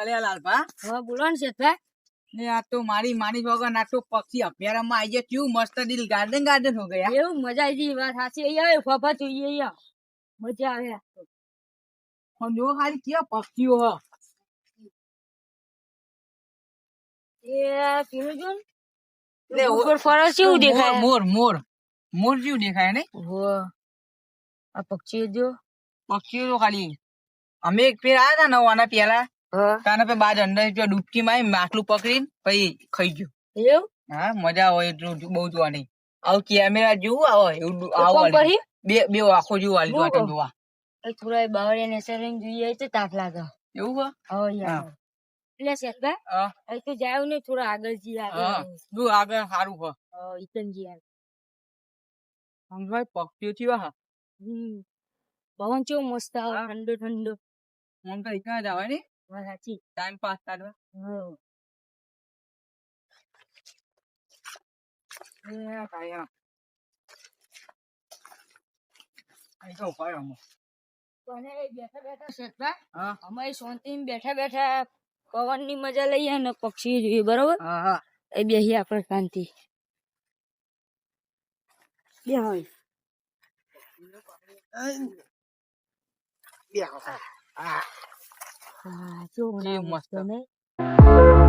અલે લાલભા. હા બોલો ને શેઠભાઈ ને આ તો મારી માની વગર તો પક્ષી અભયારણ્યમાં આઈ ગયા. કેવું મસ્ત દિલ ગાર્ડન ગાર્ડન હો ગયા. એવું મજા આવી ગઈ. વાત સાચી. અહીંયા ફફા જોઈએ અહીંયા. મજા આવે. પણ જો ખાલી કેવા પક્ષીઓ હ. એ પેલું લે, ઉપર ફરસ કેવું દેખાય? મોર મોર. મોર જેવું દેખાય ને વાહ. આ પક્ષીઓ જો. પક્ષીઓ ખાલી અમે એક ફેર આયા હતા નવાના પેલા હા તાને પે બાજ અંદર જો ડૂબકી માં માટલું પકડી પછી ખાઈ ગયું. એવું? હા મજા આવે એટલું બહુ જોવાની. આવું કેમેરા જેવું આવો એવું આવું બે બે આખો જેવું વાળી જોવા. જોવા થોડા બાવળિયા ને સર જોઈએ તો તાપ લાગે. એવું હો? હા યાર. એટલે શેઠભાઈ હા. તો જાવ ને થોડા આગળ જી આગળ જો આગળ સારું હો. ઇકનજી આવે. સમજાય પક્ષીઓ થી વાહ પવન કેવો મસ્ત આવે ઠંડો ઠંડો. મન તો ઇકા જ આવે ને. વાત સાચી ટાઈમ પાસ કરવા બેઠા બેઠા પવનની મજા લઈએ ને પક્ષી જોઈએ બરોબર એ બેસી આપણે શાંતિ બે હોય બે આવો. હા હા જો કેવું મસ્ત. ને એટલે શેઠભાઈ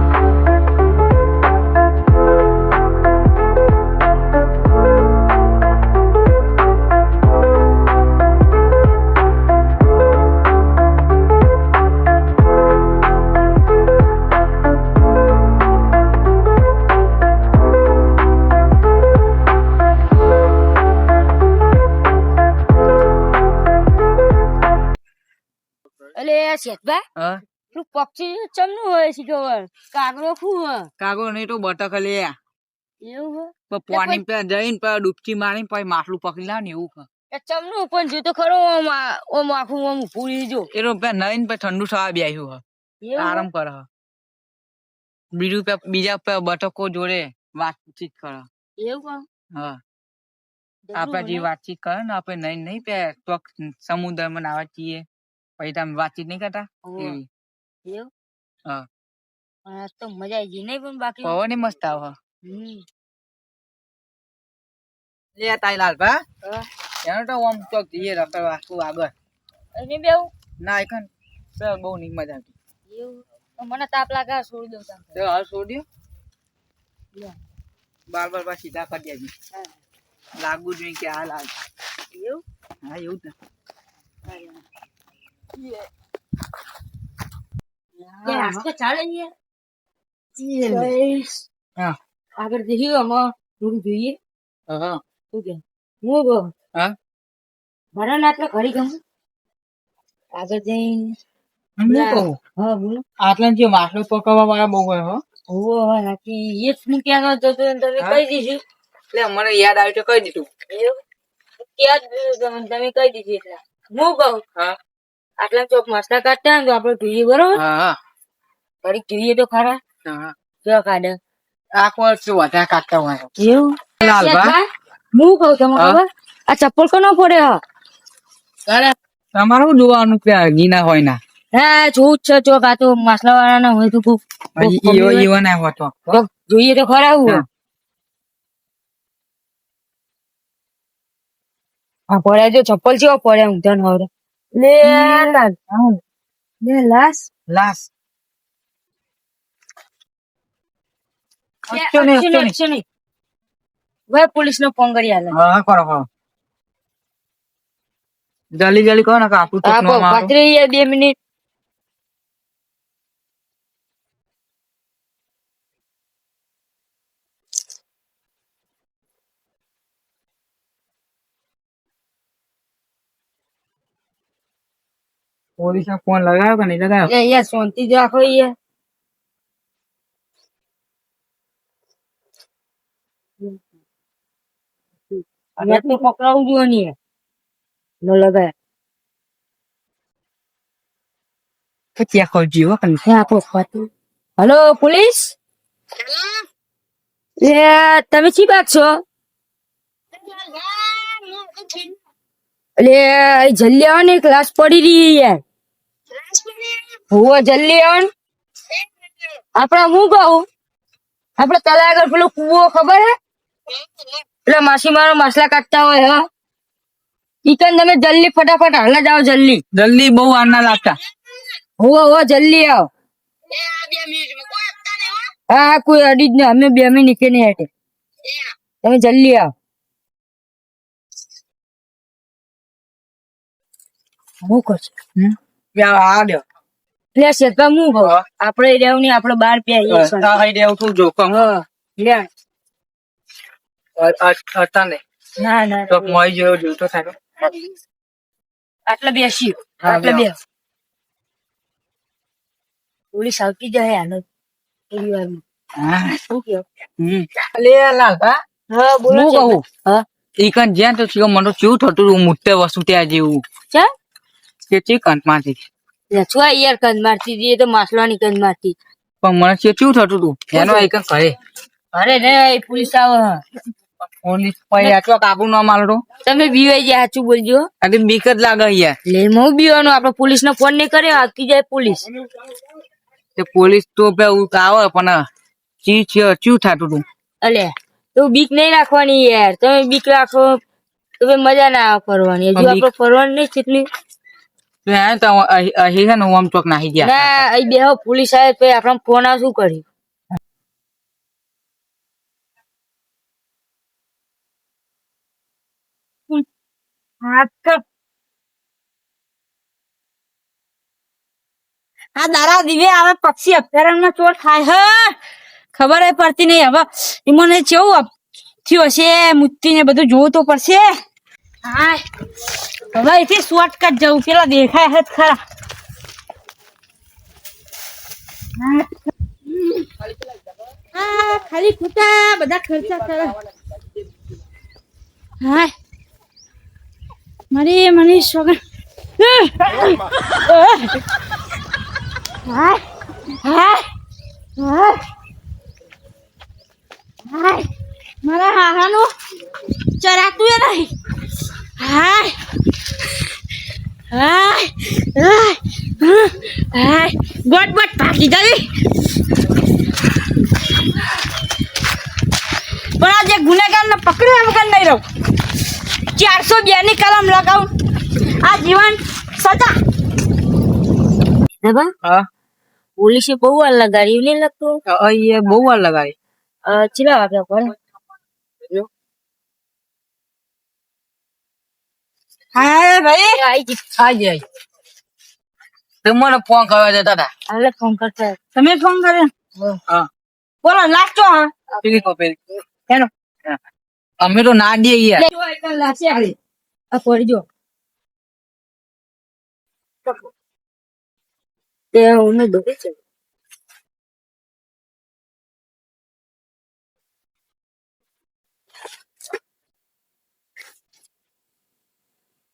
હા? તું પક્ષી ચમનું હોય છે કાગડો શું હોય? કાગડો નહીં તો બટક લે. એવું હોય? પાણી પે જઈને પે ડૂબકી મારીને પછી માટલું પકડી લાવ ને એવું હા ચમનું પણ જો તો ખરો ઓમ આખું ઓમ પૂરી જો. એ તો પે નઈન પે ઠંડુ થવા બેહ્યું હા આરામ કર બીજું પે બીજા પે બતકો જોડે વાતચીત કર? એવું હા. આપણે જે વાતચીત કરે ને આપણે નહીં નહીં પે તો સમુદ્રમાં નાવા છીએ પછી તમે વાતચીત નહીં કરતા એવી? હા. આજ તો મજા આવી ગઈ નહીં પણ બાકી? પવન મસ્ત આવે. લે તાઈ લાલ ભા એનો તો ઓમ ચોક જઈએ રખડવા તું આગળ. અહીં બેવું ના એકન. સર બહુ નહીં મજા આવતી. એવું? મને તાપ લાગે આ છોડી દઉં તાપ તો હાલ છોડ્યો. બાર બાર બાર સીધા કરી દેજે. લાગવું જોઈએ કે હાલ હાલ. એવું? હા એવું તો આગળ જઈએ આમાં થોડું જોઈએ. હા. શું કે? હું ના એટલે ઘડી ગમ. આગળ જઈને આટલા જે માછલો પકવવા વાળા બહુ હોય હો. નાખી. એ હું ક્યાં જતો તમે કહી દીધું. એટલે મને યાદ આવ્યું તો કહી દીધું. ક્યાં તમે કહી દીધું એટલે. હું કહું? હા. આટલા ચોક મસ્તા કાઢતા ને તો આપણે જોઈએ બરોબર? હા. હા જોઈએ તો ખરા. હા. જો કાઢે. આ કોઈ શું વધારે કાઢતા હોય? એવું? હું કહું તમને ખબર? આ ચપ્પલ કોનો પડે હા? અરે તમારું જોવાનું કે ગીના હોય ના? હા જોઉં જ છે ચોક આ તો માસલા વાળા ના હોય તો ઈવો ઈવો ના હોતો જોઈએ તો ખરા હું. હા. પડે જો ચપ્પલ છે પડે ઊંધા ન અચ્છો નહીં. અચ્છો નહીં ભાઈ પોલીસ નો ફોન કરી આલે હા કરો કરો જલ્દી જલ્દી કહો ને કે આપણું હા ચોકનો મારો પાત્રી બે મિનિટ પોલીસ ફોન લગાવ્યો કે નહીં લગાવ્યો યાર શાંતિ જ રાખો યાર અહીંયા તો પકડાવું જોઈએ ને ન લગાય. તો ચેક કરજો કે હે ખાતું. Hello police? એ તમે શી છો? એટલે જલ્દી આવો ને ક્લાસ પડી રહી યાર હોવો જલ્દી આવો ને. આપડે હું કહું? આપડે તલા આગળ પેલો કૂવો ખબર હે? પેલા માછીમારો માછલા કાઢતા હોય હા. ઈકન તમે જલ્દી ફટાફટ હાલા જાઓ જલ્દી. જલ્દી બહુ વાર ના લાગતા. હોવો હોવો જલ્દી આવો. હા હા કોઈ અડી જ નહીં. અમે બે અમે નીકળી નહીં હેઠે. તમે જલ્દી આવો. હું કરશે હમ? એટલે હું કહું હા. રહેવું નહીં આપણે બાર છું જોખમ હતા ને. ના ના. તો મોઈ જેવો જોતો થાય આટલે બેસી આટલે. બે પોલીસ આવતી જાય થોડી. શું? લે લાલભા હા બોલો હું કહું? હા. ઈકન જ્યાં તો મને કેવું થતું હતું? મુત્તે વસ્તુ ત્યાં જેવું. ચા? કે ચિકનમાંથી છું આ યાર કંદ મારતી હતી એ તો માસલાની કંદ મારતી પણ મને કે થતું હતું? એનો એક કરે અરે ને એ પોલીસ આવે. પોલીસ પછી આટલો કાબુ ન માલડો. તમે બીવાઈ જાય સાચું બોલજો. અરે બીક જ લાગે યાર. લે હું બીવાનું આપડે પોલીસ ને ફોન નહીં કર્યો આવતી જાય પોલીસ. તે પોલીસ તો પે આવે પણ ચી છે ચું થતું હતું? અલે તો બીક નહીં રાખવાની યાર. તમે બીક રાખો તો મજા ના આવે ફરવાની હજુ આપડે ફરવાની નહીં કેટલી તો હે તો અહી હે ને હું આમ ચોક નાહી ગયા ના અહીં બે પોલીસ આવે તો આપણે ફોન આ શું કર્યું? હા દારા દિવે આવે પક્ષી અભયારણ્ય ચોર થાય હે? ખબર એ પડતી નહીં હવે એમાં કેવું થયું હશે મૂર્તિ ને બધું જોવું તો પડશે. હા. હવે અહીંથી શોર્ટકટ જવું. પેલા દેખાય હે ખરા. ખાલી ખોટા બધા ખર્ચા કરે. હા. મારી મની સોગન હા. હા. હા. મારા હાહાનું ચરાતું નહીં. ગોટ ગોટ ભાગી જવી પણ આજે ગુનેગારને પકડ્યો કર નહીં રહું ચારસો બે ની કલમ લગાવું. આ જીવન સજા. હા. પોલીસે બહુ વાર લગાડ્યું નહીં લગતું? અહીં બહુ વાર લગાડી. ચિલા વાગ્યા કોણ હા ભાઈ. આઈ જી આ જાય તે મને ફોન કરવા જતા હતા. હાલે ફોન કરતા. તમે ફોન કર્યો? હા. બોલો લાગતો હા પેલી કો પેલી એનો અમે તો ના દઈએ યાર. આ પડી જો. તે હું દુખે છે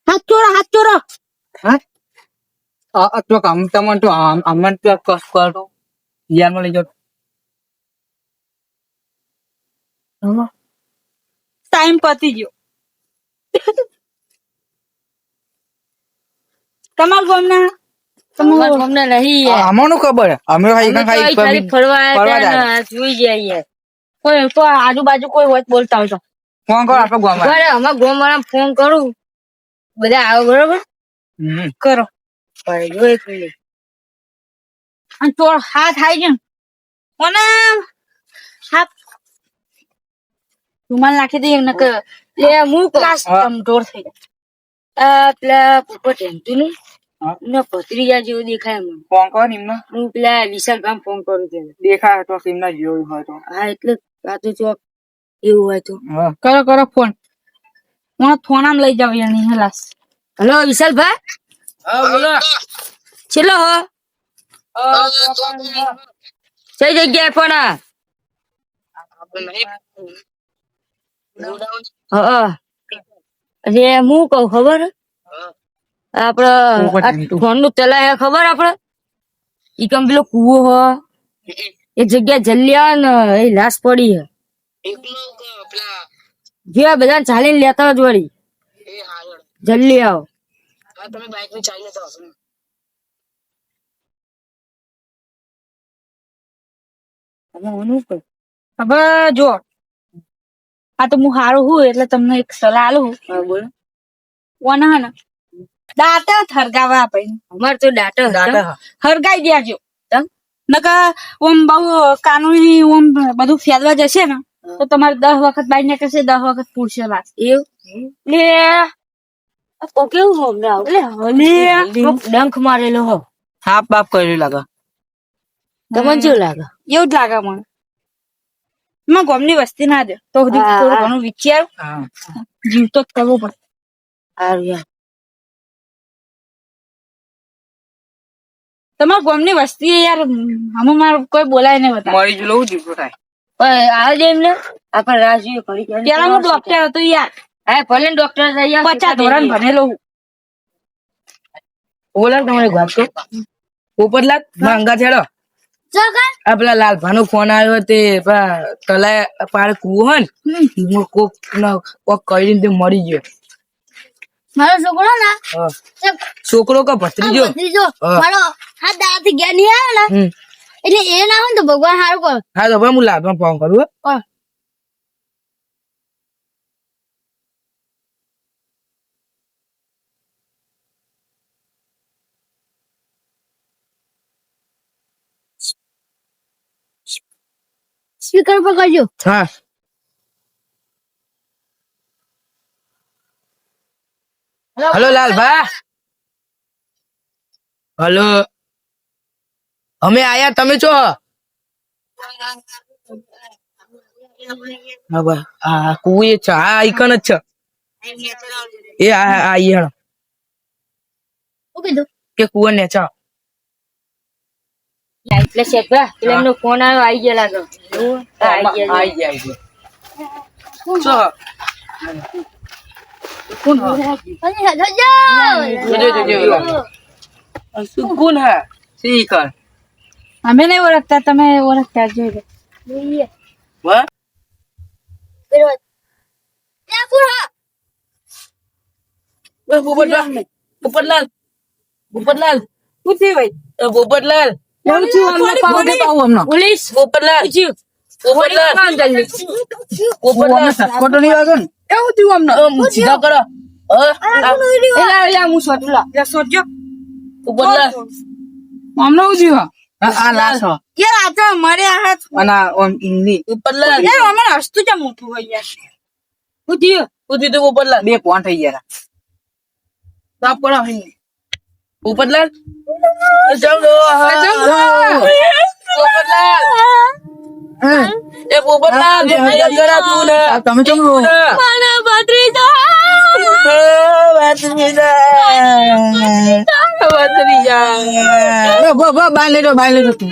હાથ ચોરો હાથ ચોરો હા આ તો કામ તમને તો આમ આમ તો કસ કરો યાર. માં લઈ જાઓ ટાઈમ પતી ગયો તમાર ગામના તમાર ગામના નહીં યાર આમાંનું ખબર અમે ખાઈ અમે ખાઈ ફરવા જોઈ જાય યાર. કોઈ તો આજુબાજુ કોઈ હોય બોલતા હોય તો. ફોન કરો આપણે ગામમાં. બરાબર અમારા ગામ ફોન કરું. બધા આવો બરોબર? હમ. કરો. ભાઈ જોઈ એક અને ચોર હાથ આવી કોને હાથ રૂમાલ નાખી દઈએ ને કે લે હું ક્લાસ. કમજોર થઈ જાય આ પેલા પોપટ એમતું નહીં. ને ભત્રીજા જેવું દેખાય મને ફોન કરો એમને હું પેલા વિશાલ ભાઈ ફોન કરું તેને દેખાય તો એમના જેવું હોય તો હા એટલે આ તો ચોક એવું હોય તો કરો કરો ફોન હું ફોન આમ લઈ જાવ યાર હલાસ હેલો વિશાલભાઈ હા બોલો. છેલ્લો હો. કઈ જગ્યાએ પણ અરે હું કઉ ખબર? આપડે ફોનનું ચલાય ખબર આપડે? ઈ કમ પેલો કુવો હો. એ જગ્યા જલ્દી આવે ને એ લાશ પડી હે. જે બધા ચાલીને લેતા જ વળી. જલ્દી આવો. હવે જો આ તો હું હારું હું એટલે તમને એક સલાહ આલું બોલો. ઓના હે ને દાંતા થરગાવા આપણે અમાર તો દાટો હરગાઈ દેજો જો. નકર ઓમ બહુ કાનૂની ઓમ બધું ફેરવા જશે ને તો તમારે દસ વખત બાઈ ને કહેશે દસ વખત પૂછશે વાત. એવું? લે ઓ કેવું હમણાં લે હલે ડંખ મારેલો હો. હાફ બાપ કર્યું લાગે. તમને શું લાગે? એવું જ લાગે મને. માં ગમની વસ્તી ના દે. તો સુધી થોડું ઘણું વિચાર. જીવતો જ કરવો પડે. સારું યાર તમારા ગમની વસ્તી યાર હમ મારું કોઈ બોલાય નહીં બતા મરી જ લઉં જીવતો થાય. પણ આ જે એમને આપણે રાહ કરી પેલા હું ડોક્ટર હતો યાર. હા ભલે ડોક્ટર થઈ પચાસ ધોરણ ભણેલો હું બોલા વાત તો પોપટલાલ માંગા છેડો. આ પેલા લાલભાનો ફોન આવ્યો તે તલાય પાર કૂવો હે ને એમાં કોક કરીને તે મરી ગયો. મારો છોકરો ના? છોકરો કે ભત્રીજો? ભત્રીજો. હા. મારો હાથ દાડાથી ગયા નહીં આવે ને એટલે એ ના હોય ને તો ભગવાન સારું કરો. હા તો હું લાલભાન ફોન કરું હો. સ્પીકર પર કરજો. હા. હલો લાલભા? હલો અમે આયા તમે છો? આ કુએ છે આ આઈકન જ છે. એ આ આ કીધું? કે કુવર ને ચા એટલે શેઠભા પેલા એમનો ફોન આવ્યો આવી ગયા લાગો આવી ગયા આવી ગયા અમે નહીં ઓળખતા તમે ઓળખતા જોઈ લો વાહ એ પોપટલાલ પોપટલાલ એવું થયું અમને પાવ દે પાવ અમને પોલીસ પોપટલાલ પોપટલાલ પોપટલાલ ખોટો નહીં વાગે ને એવું થયું અમને સીધા કરો હા એલા એલા હું સોટું લા સોટજો પોપટલાલ અમને એવું થયું આ લાશ હો. યાર આ તો મરે હાથ અને આ ઓમ ઈંગલી પોપટલાલ યાર અમને હસતું ચા મોટું હોય યાર થયું ઉધી તો ઉપરલા બે પોઈન્ટ થઈ ગયા સાપ પડા અહીં પોપટલાલ જાવ લો પોપટલાલ એ પોપટલાલ તું ને તમે કેમ રો મારા ભત્રીજો. બાર લેજો બાર લેજો તું.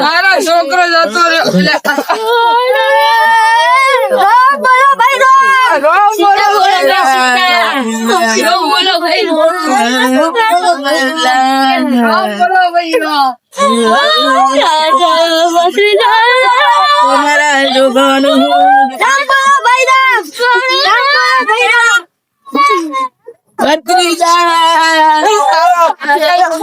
મારા છોકરો જતો ભાઈ રામ રામ બોલો ભાઈ રામ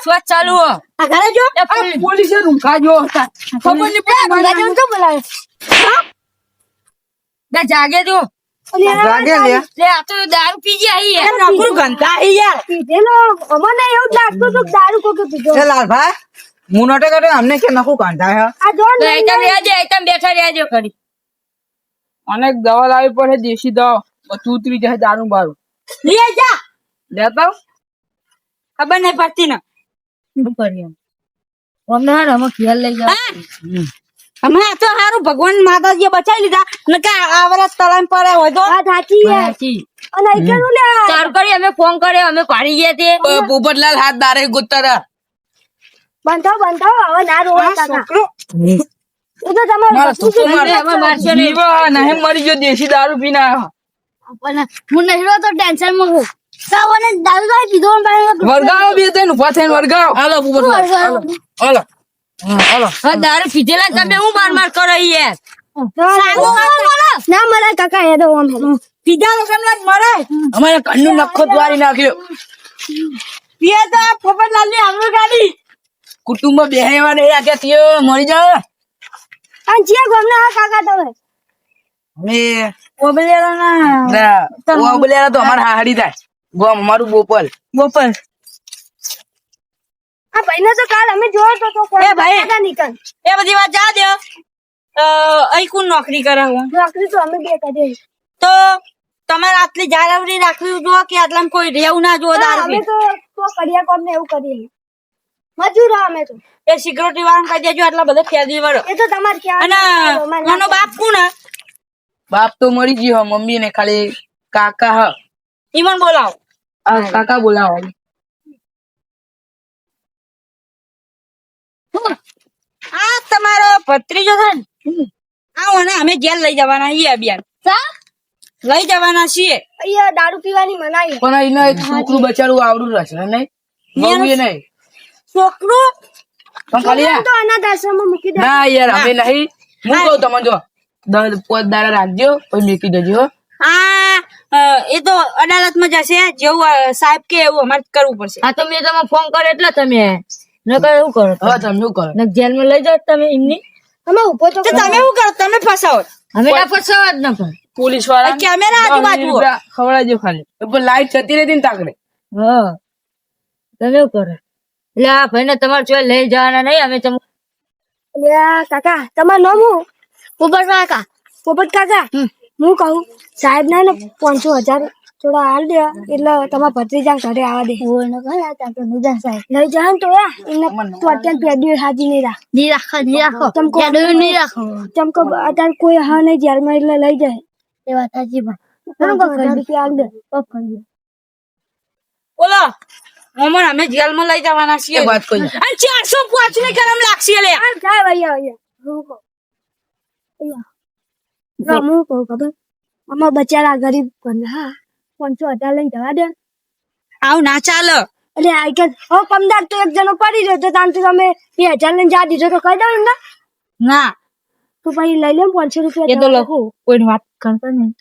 સ્વાદ ચાલુ હો આ ઘરે જો પોલીસે ખબર નહીં તો બોલાવે. બે જાગે જો જાગે લે. લે આ તો દારૂ પી ગયા હે. નકરું ગંતા યાર પીધેલો અમને એવું લાગતું હતું દારૂ કોકે પીધો છે લાલભાઈ હું નટે કરે અમને કે નખું કાંધા હે? આ જો આઈટમ બેઠા રહેજો કરી અને દવા લાવી પડે દેશી દવા. બધું ઉતરી જાય દારૂ બારું. લઈ જા. લેતા. ખબર નહીં પડતી ને. શું કરીએ? અમને અમે ખ્યાલ લઈ જાવ. હમણાં તો સારું ભગવાન માતાજી બચાવી લીધા. ને કે આ વરસ તલામ પડે હોય તો આ સાચી સાચી. અને લે સારું કરી અમે ફોન કર્યો અમે પાડી ગયા તે. પોપટલાલ હાથ દારે બંધાવ બંધાવ હવે ના રોવા કાકા એ તો તમારે મારા છોકરો અમે અમે મારશો નહીં જીવા નહીં મરી ગયો દેશી દારૂ પીને આવ્યો. હું નહીં રહ્યો તો ટેન્શનમાં હું. સાવને દારૂ દારૂ પીધો વરગાવો બે ત્રણ ઊભા થઈને વરગાવો હાલો પોપટલાલ હાલો હાલો. હાલો. દારૂ પીધેલા તમે હું માર માર કરો યાર ના મને કાકા એ તો પીધા વગર જ અમારે કન્નું નખો દ્વારી નાખ્યો. પીએ તો પોપટલાલની આમનું ગાડી કુટુંબ બેહેવા નહીં રાખ્યા થયો મરી જાવ અને જે ગમના હા કાકા તમે. અમે પોપટલાલના ના, ઓ બોલ્યા તો અમારે હાડી થાય. ગોમ અમારું બોપલ ગોપાલ. આ ભાઈને તો કાલ અમે જોયો તો તો એ ભાઈ. કાકા નીકળ. એ બધી વાત જા દો. અહીં કોણ નોકરી કરે હું? નોકરી તો અમે બે કરીએ. તો તમારે આટલી જાળવણી રાખવી જોઈએ કે આટલામાં કોઈ રહેવું ના જો દારૂ અમે તો તો કડિયા કોમ ને એવું કરીએ. મજૂર હા અમે તો. એ સિક્યુરિટી વાળા કહી દેજો આટલા બધા ફેદી વાળો. એ તો તમારે ક્યાં અને નાનો બાપ. કોણ? બાપ તો મરી ગયો હ મમ્મી ને ખાલી કાકા હ. ઈમન બોલાવો. આ કાકા બોલાવો. આ તમારો ભત્રીજો છે ને? આવો ને અમે જેલ લઈ જવાના છીએ અભિયાન. લઈ જવાના છીએ. અહીંયા દારૂ પીવાની મનાઈ. પણ એને એક છોકરું બચારું આવડું રહેશે નહીં? મમ્મી નહીં. છોકરું? તો અનાથ મૂકી દે. ના યાર અમે નહીં. હું કહું તમને જો દસ પોત દાડા રાખજો પછી મૂકી દેજો હો. એ તો અદાલતમાં જશે જેવું સાહેબ કે એવું અમારે કરવું પડશે. હા તો મેં તમે ફોન કર્યો એટલે તમે. નકર એવું કરો હવે તમે શું કરો? ને જેલમાં લઈ જાઓ તમે એમની. અમે ઊભો તો તમે શું કરો? તમે ફસાવો. અમે ના ફસાવા જ ન પણ. પોલીસવાળા કેમેરા આજુબાજુ. ખવડાવજો ખાલી. લાઈટ જતી રહેતી ને તાકડે. હા. તમે એવું કરો? આ ભાઈને તમારે જો લઈ જવાના નહીં અમે તમે કાકા તમારું નામ હું પોપટ કાકા પોપટ કાકા હું કહું સાહેબ ના ને પાંચસો હજાર થોડા હાલ દે એટલે તમારા ભત્રીજા ઘરે આવવા દે. લઈ જાય ને તો યા એને તો અત્યારે પેડી હાજી નહીં રાખ. ની રાખો ની રાખો. તમકો નહીં રાખો. અત્યારે કોઈ હા નહીં જેલમાં એટલે લઈ જાય. એ વાત સાચી પણ. રૂપિયા હાલ દે. બોલો. મમન અમે જેલમાં લઈ જવાના છીએ. વાત કોઈ અને ચારસો પાંચ ને કરમ લાગશે લે. જાય ભાઈ અહીંયા હું કહું. અહીંયા. જો હું કહું ખબર? અમારા બચારા ગરીબ હા પાંચસો હજાર લઈ જવા દે. આવ ના ચાલે. એટલે આ કે હવે કમદાર તો એક જણો પડી રહ્યો તો તાન તો તમે બે હજાર લઈને જા દીધો તો કહી દઉં ને ના. તો પછી લઈ લે પાંચસો રૂપિયા એ તો લખું કોઈને વાત કરતા નહીં.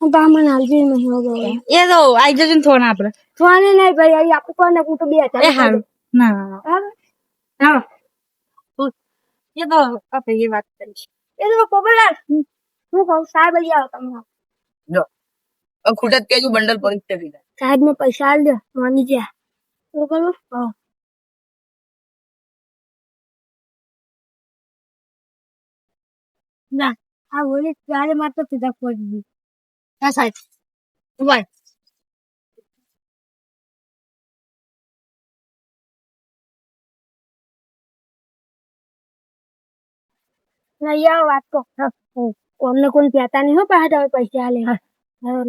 હું તો મને હાલવી નહીં એ તો આઈ જજો ને થોડા આપડે થોને નહીં ભાઈ આવી આપું કોને હું તો બે હજાર એ ના ના, ના. હાલો. ઉહ. એ તો આપણે એ વાત કરીશ. એ તો પોપલાલ હું કહું સાહેબ લઈ આવો તમે. જો ખૂટત ખૂટે કેજો બંડલ પરીક્ષા જાય સાહેબ ને પૈસા આલ દે માની જા હું કરું? હા. ના આ બોલી ત્યારે માત્ર સીધા ખોલી દીધી હા સાહેબ. ઊભા ના યાર વાત કો અમને કોણ કહેતા નહીં હો પાછા તમે પૈસા આલે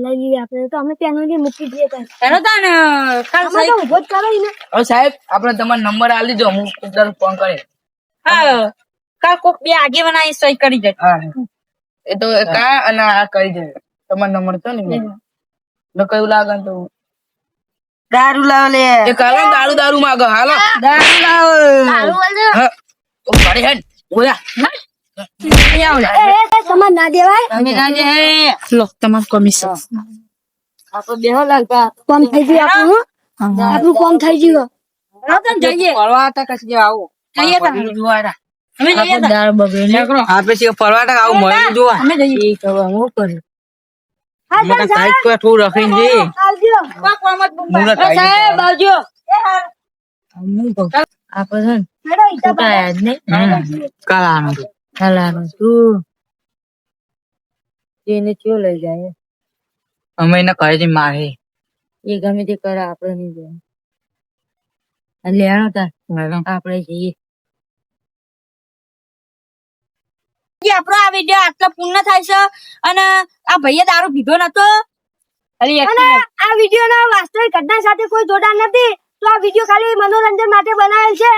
લઈ લઈએ આપણે. તો અમે ત્યાં લઈ મૂકી દઈએ એનો તાન કાલ સાહેબ ઊભો જ કરો ને હવે સાહેબ આપણે તમારો નંબર આલી દીધો. હું કુદરત ફોન કરી. હા કાલ કોક બે આગે બનાવી સહી કરી દે. હા. એ તો કા અને આ કરી દે. તમારો નંબર તો ને ન કયું લાગે ને તો. દારૂ લાવ લે. એ કાલે દારૂ દારૂ માગો. હાલો. દારૂ લાવ. હા. ઓ ભાડે હેડ ઓયા. તમારે ના દેવાય. અમે રાજે હે. લો તમાર કમિશન આપડે બેહો લાગતા. કોમ થઈ ગયું આપણું આપણું કોમ થઈ ગયું. જઈએ. ફરવા હતા કશી આવો. જઈએ તાન. અમે જઈએ તાન. દાળ બગડે ને આપે છે ફરવા હતા આવું મળે જોવા. અમે જઈએ. એ કરવા હું કર્યું હા ચાલ પર થોડું રખીને જઈએ. આવજો. જ સાહેબ આવજો. હું. આપણે છે ને હેડો ઈતા હાલાનું તું એને ચો લઈ જાય. અમે એને કહે છે મારે એ ગમે તે કરે આપણે નહીં જાય. લેણો તાર. આપણે જઈએ. આપણો આ વીડિયો આટલો પૂર્ણ થાય છે અને આ ભાઈએ દારૂ પીધો નતો. અને આ વીડિયો ના વાસ્તવિક ઘટના સાથે કોઈ જોડાણ નથી. તો આ વીડિયો ખાલી મનોરંજન માટે બનાવેલ છે.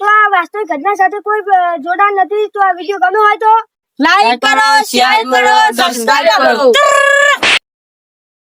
તો આ વાસ્તવિક ઘટના સાથે કોઈ જોડાણ નથી. તો આ વીડિયો ગમ્યો હોય તો લાઈક કરો શેર કરો સબસ્ક્રાઇબ કરો.